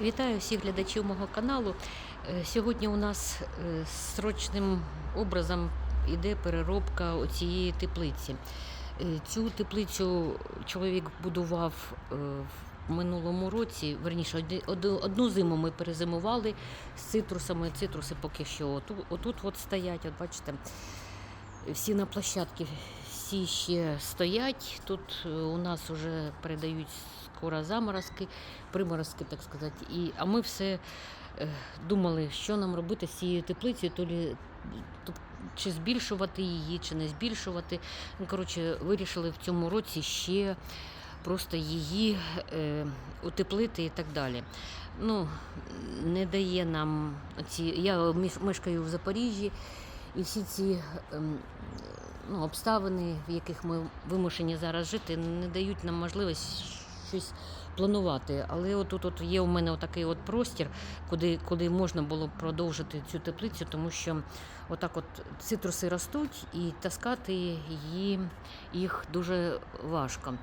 Вітаю всіх глядачів мого каналу. Е, Сьогодні у нас е, срочним образом йде переробка цієї теплиці. Е, Цю теплицю чоловік будував в минулому році. Верніше, одну зиму ми перезимували з цитрусами. Цитруси поки що отут, отут от стоять. От бачите, всі на площадці всі ще стоять. Тут е, у нас вже передають скоро заморозки, приморозки, так сказати. І, а ми все е, думали, що нам робити з цією теплицею, то лі, то, чи збільшувати її, чи не збільшувати. Ну, коротше, вирішили в цьому році ще просто її е, утеплити і так далі. Ну, не дає нам ці. Я мешкаю в Запоріжжі, і всі ці ем, ну, обставини, в яких ми вимушені зараз жити, не дають нам можливість щось планувати. Але отут от є у мене отакий от простір, куди, куди можна було продовжити цю теплицю, тому що отак от цитруси ростуть і таскати її, їх дуже важко.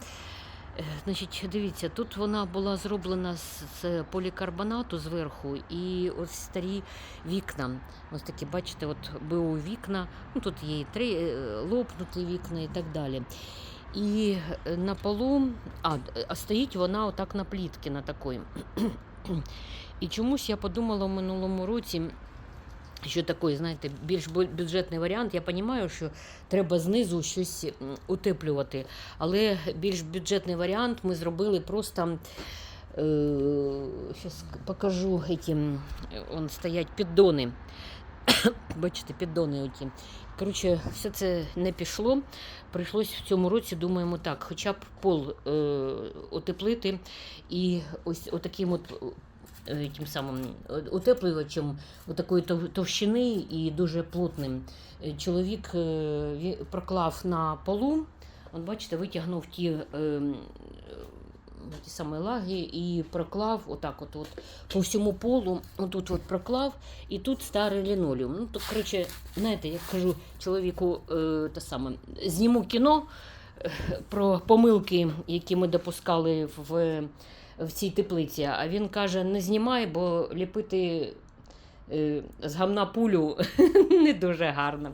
Значить, дивіться, тут вона була зроблена з, полікарбонату зверху, і ось старі вікна. Ось такі, бачите, от БУ вікна. Ну тут є і три е, лопнуті вікна і так далі. І е, на полу, а, а стоїть вона отак на плітки, на такої. І чомусь я подумала в минулому році, що такий, знаєте, більш бюджетний варіант. Я розумію, що треба знизу щось утеплювати. Але більш бюджетний варіант ми зробили просто. Зараз покажу эти, м, он стоять піддони. Бачите, піддони оті. Коротше, все це не пішло. Прийшлось в цьому році, думаємо так, хоча б пол е, утеплити і ось отаким от е, тим самим утеплювачем отакої тов- товщини і дуже плотним. Е, Чоловік е, проклав на полу, от бачите, витягнув ті. Ті самі лаги і проклав отак от, от по всьому полу, отут от проклав, і тут старий лінолеум. Ну, то, коротше, знаєте, я кажу чоловіку е, те саме, зніму кіно про помилки, які ми допускали в, в цій теплиці. А він каже: не знімай, бо ліпити. е, З гамна пулю не дуже гарно.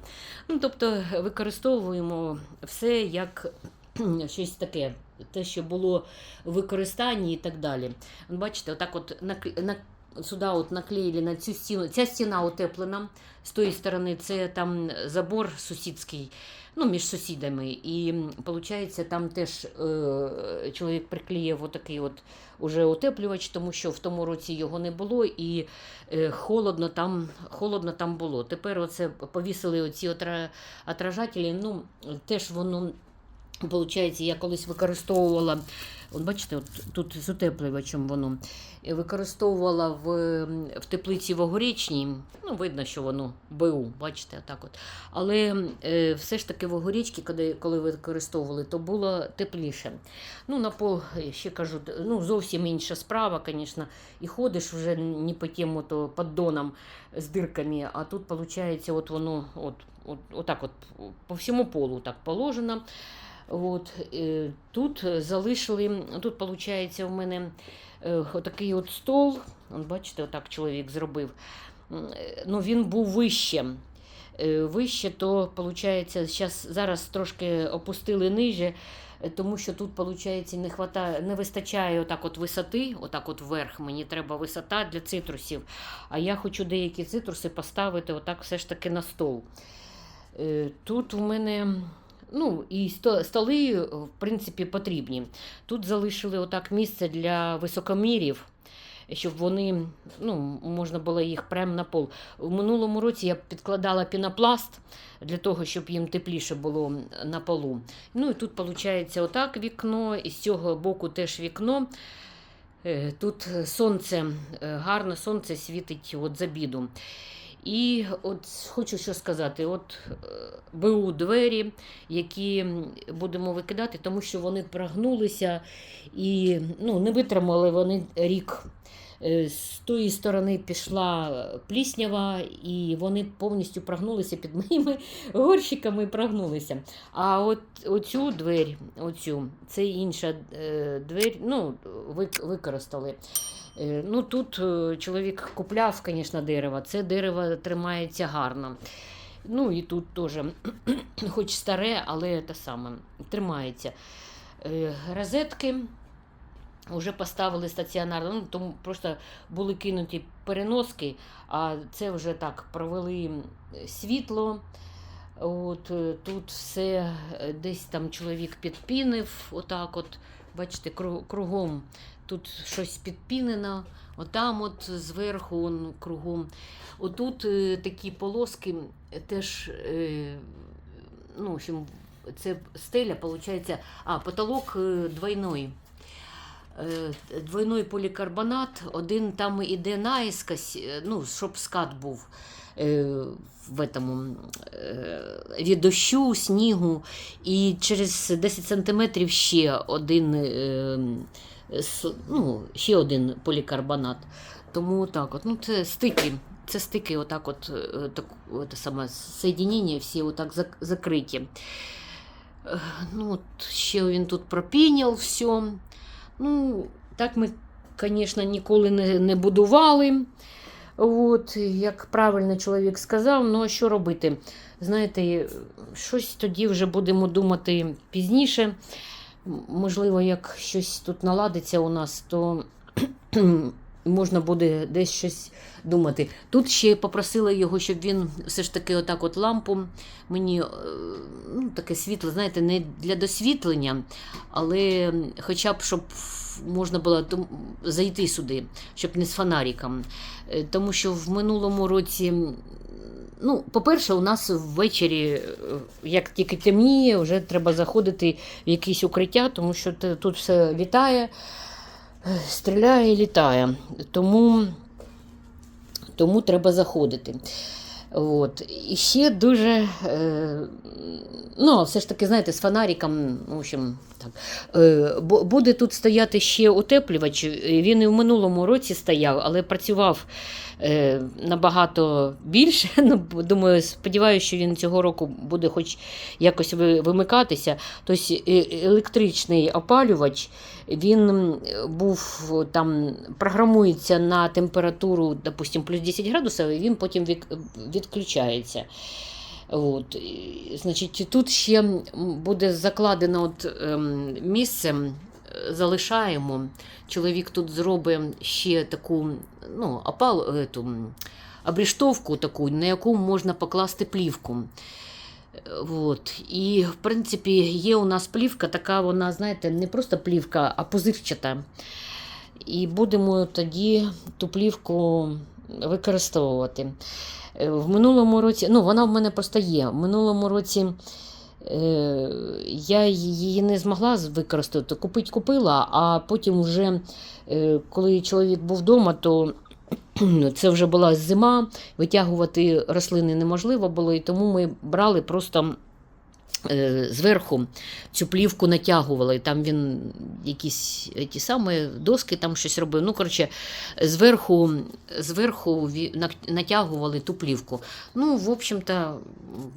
Ну, тобто використовуємо все як щось таке, те, що було в використанні і так далі. Бачите, отак от на, сюди от наклеїли на цю стіну. Ця стіна утеплена. З тої сторони це там забор сусідський, ну, між сусідами. І виходить, там теж е, чоловік приклеїв отакий от уже утеплювач, тому що в тому році його не було, і е, холодно, там, холодно там було. Тепер оце повісили оці отражателі, ну, теж воно. Получається, я колись використовувала, от бачите, от тут з утеплювачем воно. е, Використовувала в, в теплиці в Огорічній. Ну, видно, що воно БУ, бачите, так от. Але е, все ж таки в Огорічці, коли, коли використовували, то було тепліше. Ну, на пол, е, ще кажу, ну, зовсім інша справа, звісно. І ходиш вже не по тему то поддонам з дирками, а тут, виходить, от воно от, от, отак от по всьому полу так положено. От, е, тут залишили, тут, виходить, у мене е, отакий от стол. Бачите, отак чоловік зробив. Е, Ну, він був вище. Е, Вище, то зараз, зараз трошки опустили ниже, е, тому що тут, виходить, не, хватає, не вистачає отак от висоти, отак от вверх. Мені треба висота для цитрусів. А я хочу деякі цитруси поставити отак все ж таки на стол. Е, Тут у мене ну, і столи, в принципі, потрібні. Тут залишили отак місце для високомірів, щоб вони, ну, можна було їх прямо на пол. У минулому році я підкладала пінопласт для того, щоб їм тепліше було на полу. Ну і тут виходить отак вікно, і з цього боку теж вікно. Е, Тут сонце, е, гарне сонце світить от за біду. І от хочу що сказати: от е, БУ двері, які будемо викидати, тому що вони прогнулися і ну, не витримали вони рік. Е, З тої сторони пішла пліснява, і вони повністю прогнулися під моїми горщиками прогнулися. А от оцю двері, оцю, це інша е, двері, ну, вик- використали. Е, Ну, тут е, чоловік купляв, звісно, дерево. Це дерево тримається гарно. Ну і тут теж, хоч старе, але те саме, тримається. Е, Розетки вже поставили стаціонарно, ну, тому просто були кинуті переноски, а це вже так провели світло. От тут все десь там чоловік підпінив, отак от, бачите, кругом тут щось підпінено, отам от зверху он, кругом. Отут е, такі полоски теж, е, ну, в общем, це стеля, виходить, а, потолок е, двойной. Е, полікарбонат, один там іде наїскось, ну, щоб скат був в этому, від дощу, снігу, і через 10 сантиметрів ще один, ну, ще один полікарбонат. Тому так от, ну, це стики. Це стики, отак от, е, так, от саме соєдинення всі отак закриті. Е, Ну, от ще він тут пропіняв все. Ну, так ми, звісно, ніколи не, не будували. От, як правильно чоловік сказав, ну а що робити? Знаєте, щось тоді вже будемо думати пізніше. Можливо, як щось тут наладиться у нас, то можна буде десь щось думати. Тут ще попросила його, щоб він все ж таки отак от лампу мені е, ну, таке світло, знаєте, не для досвітлення, але хоча б щоб можна було зайти сюди, щоб не з фонариком. Е, Тому що в минулому році. Ну, по-перше, у нас ввечері, е, як тільки темніє, вже треба заходити в якісь укриття, тому що тут все літає, е, стріляє і літає. Тому, тому треба заходити. От. І ще дуже, е, ну, все ж таки, знаєте, з фонариком, в общем, так. Е, буде тут стояти ще утеплювач. Він і в минулому році стояв, але працював е, набагато більше. Ну, думаю, сподіваюся, що він цього року буде хоч якось вимикатися. Тобто е, електричний опалювач, він був там, програмується на температуру, допустим, плюс 10 градусів, і він потім відключається. От, значить, тут ще буде закладено от, ем, місце, залишаємо. Чоловік тут зробить ще таку ну, опал, ету, обріштовку таку, на яку можна покласти плівку. От. І, в принципі, є у нас плівка, така вона, знаєте, не просто плівка, а позивчата. І будемо тоді ту плівку використовувати. Е, В минулому році, ну вона в мене просто є. В минулому році е, я її не змогла використати. Купить купила, а потім, вже, е, коли чоловік був вдома, то це вже була зима, витягувати рослини неможливо було, і тому ми брали просто. Е, Зверху цю плівку натягували, там він якісь ті самі доски там щось робив. Ну, коротше, зверху, зверху натягували ту плівку. Ну, в общем-то,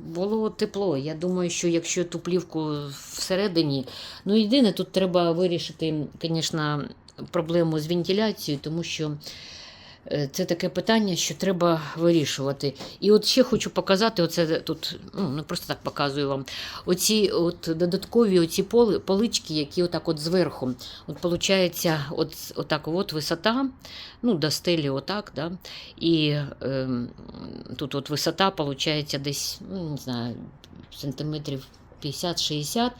було тепло. Я думаю, що якщо ту плівку всередині, ну єдине, тут треба вирішити, звісно, проблему з вентиляцією, тому що. Е, Це таке питання, що треба вирішувати. І от ще хочу показати, оце тут, ну не просто так показую вам. Оці от додаткові оці поли, полички, які отак от зверху. От виходить, от, отак от висота, ну, до стелі отак, да? і ем, тут от висота, виходить, десь, ну, не знаю, сантиметрів 50-60.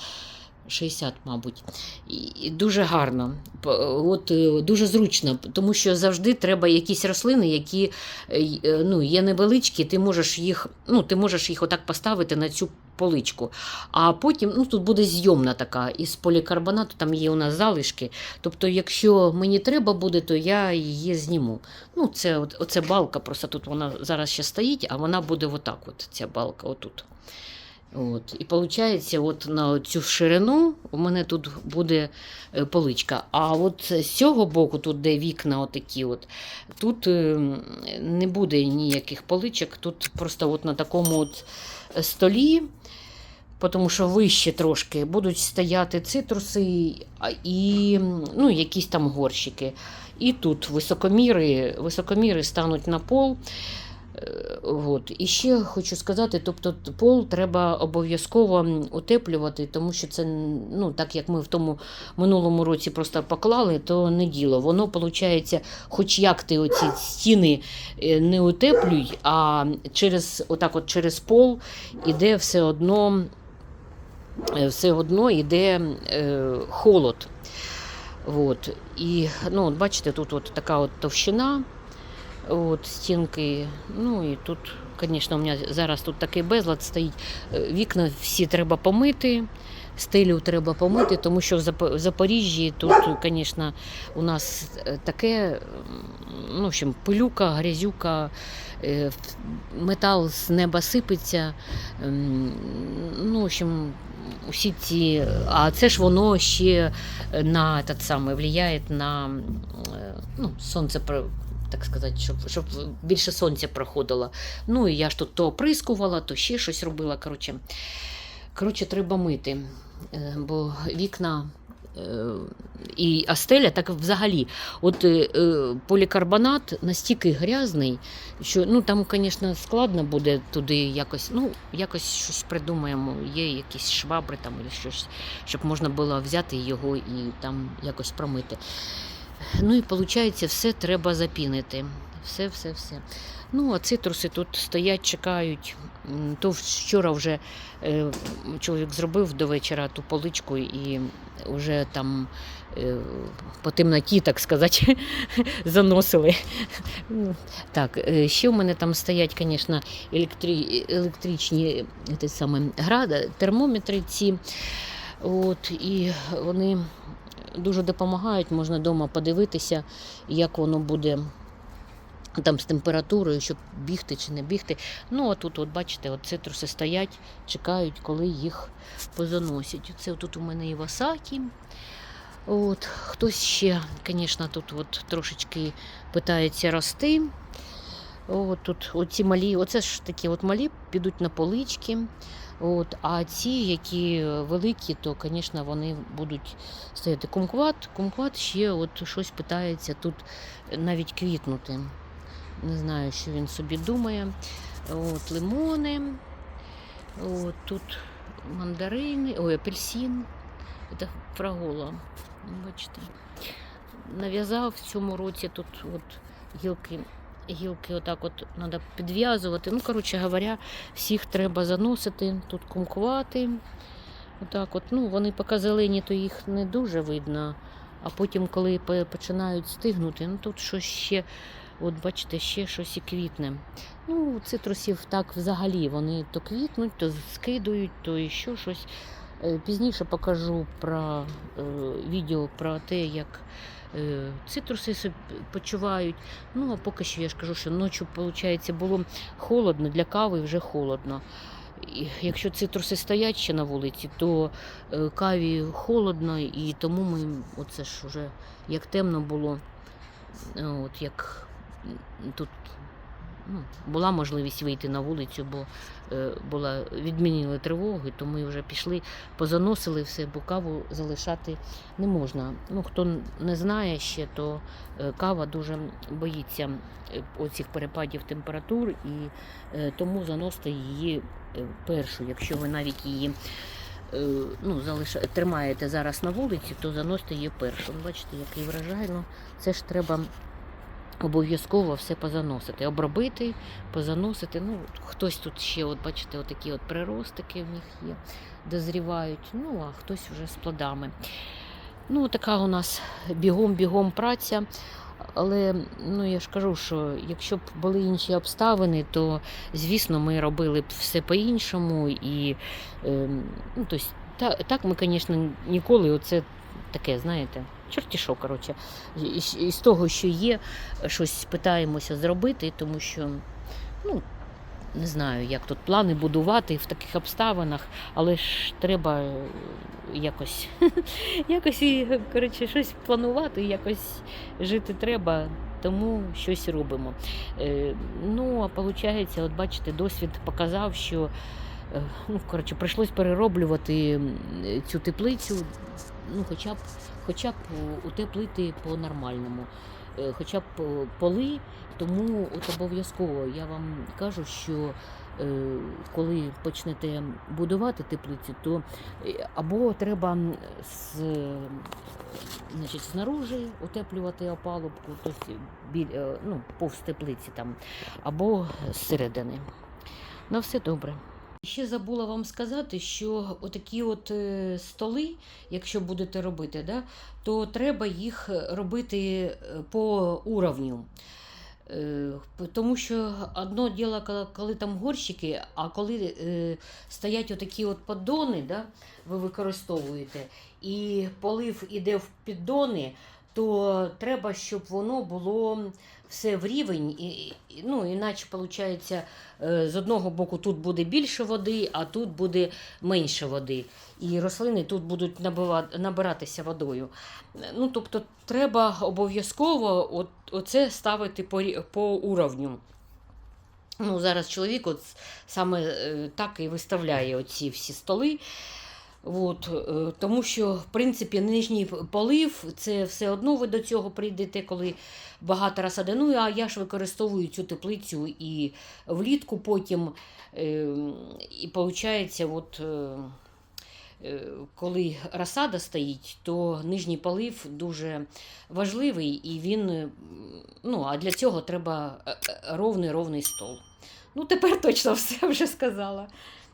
60, мабуть, і дуже гарно, от е, дуже зручно, тому що завжди треба якісь рослини, які е, е, ну, є невеличкі, ти можеш їх, ну, ти можеш їх отак поставити на цю поличку. А потім ну, тут буде зйомна така із полікарбонату, там є у нас залишки. Тобто, якщо мені треба буде, то я її зніму. Ну, це оце балка, просто тут вона зараз ще стоїть, а вона буде отак, от, ця балка, отут. От. І виходить, от на цю ширину у мене тут буде е, поличка. А от з цього боку, тут де вікна, отакі от, тут е, не буде ніяких поличок. Тут просто от на такому от столі тому що вище трошки будуть стояти цитруси і ну, якісь там горщики. І тут високоміри, високоміри стануть на пол. От. І ще хочу сказати, тобто пол треба обов'язково утеплювати, тому що це ну, так як ми в тому минулому році просто поклали, то не діло. Воно виходить, хоч як ти оці стіни е, не утеплюй, а через, отак от через пол іде все одно, е, все одно іде е, холод. От. І ну, от бачите, тут от така от товщина от, стінки. Ну і тут, звісно, у мене зараз тут такий безлад стоїть. Е, Вікна всі треба помити. Стелю треба помити, тому що в Запоріжжі тут, звісно, у нас е, таке, ну, в общем, пилюка, грязюка, е, метал з неба сипеться. ем, Ну, в общем, усі ці, а це ж воно ще на этот самий, влияє на ну, сонце. Так сказати, щоб, щоб більше сонця проходило. Ну і я ж тут то оприскувала, то ще щось робила. Коротше, коротше треба мити. Е, Бо вікна е, і астеля так взагалі. От е, е, полікарбонат настільки грязний, що ну там, звісно, складно буде туди якось. Ну, якось щось придумаємо. Є якісь швабри там щось, щоб можна було взяти його і там якось промити. Ну і виходить, все треба запінити. Все, все, все. Ну, а цитруси тут стоять, чекають. То вчора вже е, чоловік зробив до вечора ту поличку і вже там е, по темноті, так сказати, заносили. Так, е, ще в мене там стоять, звісно, електрі... електричні те саме, града, термометри ці. От, і вони дуже допомагають, можна вдома подивитися, як воно буде там з температурою, щоб бігти чи не бігти. Ну, а тут, от бачите, от цитруси стоять, чекають, коли їх позаносять. Це тут у мене і васакі. От, хтось ще, звісно, тут от трошечки питається рости. От тут оці малі, оце ж такі от малі підуть на полички. От, а ці, які великі, то, звісно, вони будуть стояти. Кумкват, кумкват ще от щось питається тут навіть квітнути. Не знаю, що він собі думає. От, лимони. От, тут мандарини, ой, апельсин. Це фрагола. Бачите. Нав'язав в цьому році тут от гілки. Гілки отак от треба підв'язувати. Ну, коротше говоря, всіх треба заносити, тут кумкувати. Отак от. Ну, вони поки зелені, то їх не дуже видно. А потім, коли починають стигнути, ну тут щось ще, от бачите, ще щось і квітне. Ну, цитрусів так взагалі вони то квітнуть, то скидують, то і що щось. Е, Пізніше покажу про е, відео про те, як цитруси почувають. Ну, а поки що я ж кажу, що ночі, виходить, було холодно, для кави вже холодно. Якщо цитруси стоять ще на вулиці, то е, каві холодно, і тому ми, оце ж вже як темно було, е, от як тут ну, була можливість вийти на вулицю, бо е, була, відмінили тривоги, то ми вже пішли, позаносили все, бо каву залишати не можна. Ну, хто не знає ще, то е, кава дуже боїться е, оцих перепадів температур, і е, тому заносите її е, першу. Якщо ви навіть її ну, залиш... тримаєте зараз на вулиці, то заносите її першу. Ну, Бачите, який врожай. Ну, це ж треба обов'язково все позаносити, обробити, позаносити. Ну, хтось тут ще, от бачите, отакі от приростики в них є, дозрівають, ну, а хтось вже з плодами. Ну, така у нас бігом-бігом праця. Але ну, я ж кажу, що якщо б були інші обставини, то звісно ми робили б все по-іншому. І ем, ну, тобто, та, так ми, звісно, ніколи оце таке, знаєте, чорті що, коротше, із, із того, що є, щось питаємося зробити, тому що, ну, не знаю, як тут плани будувати в таких обставинах, але ж треба е, якось, якось і, коротше, щось планувати, якось жити треба, тому щось робимо. Е, ну, а виходить, от бачите, досвід показав, що Е, Ну, коротше, прийшлось перероблювати цю теплицю, ну, хоча б, хоча б утеплити по-нормальному. Е, Хоча б е, поли, тому от обов'язково я вам кажу, що е, коли почнете будувати теплицю, то або треба з, значить, знаружи утеплювати опалубку, тобто біль, е, ну, повз теплиці там, або зсередини. На все добре. Ще забула вам сказати, що отакі от е, столи, якщо будете робити, да, то треба їх робити е, по уровню. Е, Тому що одно діло, коли, там горщики, а коли стоять отакі от поддони, да, ви використовуєте, і полив іде в піддони, то треба, щоб воно було все в рівень, і, ну, іначе виходить, з одного боку тут буде більше води, а тут буде менше води. І рослини тут будуть набиратися водою. Ну, тобто, треба обов'язково оце ставити по, по уровню. Ну, зараз чоловік от саме е, так і виставляє оці всі столи. От, е, тому що, в принципі, нижній полив це все одно ви до цього прийдете, коли багато розсади. Ну, а я ж використовую цю теплицю і влітку потім. Е, і виходить, от, е, коли розсада стоїть, то нижній полив дуже важливий, і він, ну, а для цього треба ровний ровний стол. Ну, тепер точно все вже сказала.